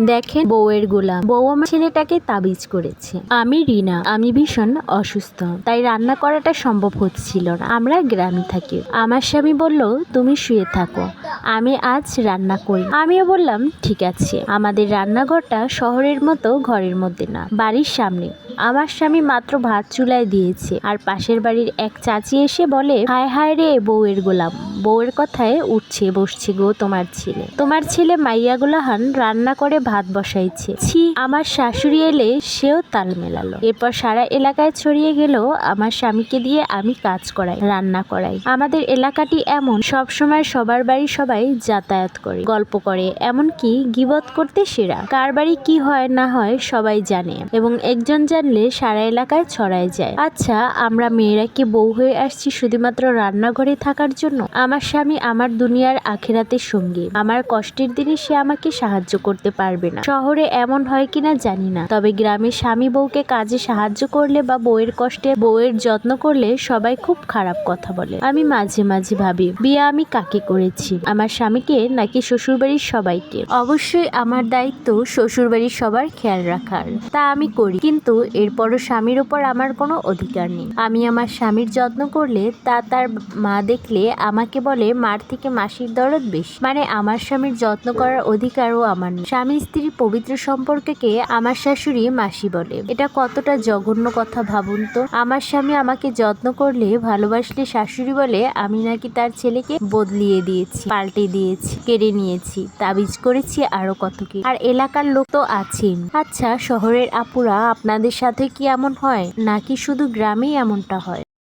দেখেন বউয়ের গোলাম। বউ আমার ছেলেটাকে তাবিজ করেছে। আমি রিনা, আমি ভীষণ অসুস্থ। তাই রান্না করাটা সম্ভব হচ্ছিল না। আমরা গ্রামে থাকি। আমার স্বামী বলল, তুমি শুয়ে থাকো। আমি আজ রান্না করি। আমিও বললাম, ঠিক আছে। আমাদের রান্নাঘরটা শহরের মতো, ঘরের মধ্যে না, বাড়ির সামনে। আমার স্বামী মাত্র ভাত চুলায় দিয়েছে। আর পাশের বাড়ির এক চাচি এসে বলে, হায় হায় রে বউয়ের গোলাম, বউয়ের কথায় উঠছে, বসছে গো তোমার ছেলে। তোমার ছেলে মাইয়া গোলাহান রান্না করে ভাত বসাইছে। ছি, আমার শাশুড়ি এলে সেও তাল মেলালো। এরপর সারা এলাকায় ছড়িয়ে গেল, আমার স্বামীকে দিয়ে আমি কাজ করাই, রান্না করাই। আমাদের এলাকাটি এমন সব সময় সবার বাড়ি সবাই যাতায়াত করে, গল্প করে, এমনকি গিবত করতে সেরা। কার বাড়ি কি হয় না হয় সবাই জানে। এবং একজন জানলে সারা এলাকায় ছড়ায় যায়। আচ্ছা আমরা মেয়েরা কি বউ হয়ে আসছি শুধুমাত্র রান্নাঘরে থাকার জন্য? আমার স্বামী আমার দুনিয়ার আখেরাতের সঙ্গী। আমার কষ্টের দিনে সে আমাকে সাহায্য করতে পারবে না। শহরে এমন হয় কিনা জানি না। তবে গ্রামে স্বামী বউকে কাজে সাহায্য করলে বা বউয়ের কষ্টে বউয়ের যত্ন করলে সবাই খুব খারাপ কথা বলে। আমি মাঝে মাঝে ভাবি, বিয়ে আমি কাকে করেছি? আমার স্বামীকে নাকি শ্বশুরবাড়ির সবাইকে? অবশ্যই আমার দায়িত্ব শ্বশুরবাড়ির সবার খেয়াল রাখার। তা আমি করি, কিন্তু এরপরও স্বামীর উপর আমার কোনো অধিকার নেই। আমি আমার স্বামীর যত্ন করলে তা তার মা দেখলে আমাকে বলে, মার থেকে মাসির দরদ বেশি। মানে আমার স্বামীর যত্ন করার অধিকারও আমার নেই। স্বামী স্ত্রীর পবিত্র সম্পর্ককে আমার শাশুড়ি মাসি বলে। এটা কতটা জঘন্য কথা ভাবুন তো? আমার স্বামী আমাকে যত্ন করলে, ভালোবাসলে শাশুড়ি বলে, আমি নাকি তার ছেলেকে বদলিয়ে দিয়েছি, পাল্টে দিয়েছি, কেড়ে নিয়েছি, তাবিজ করেছি আরও কত কি? আর এলাকার লোক তো আছেন আচ্ছা শহরের আপুরা আপনাদের সাথে কি এমন হয়? নাকি শুধু গ্রামেই এমনটা হয়?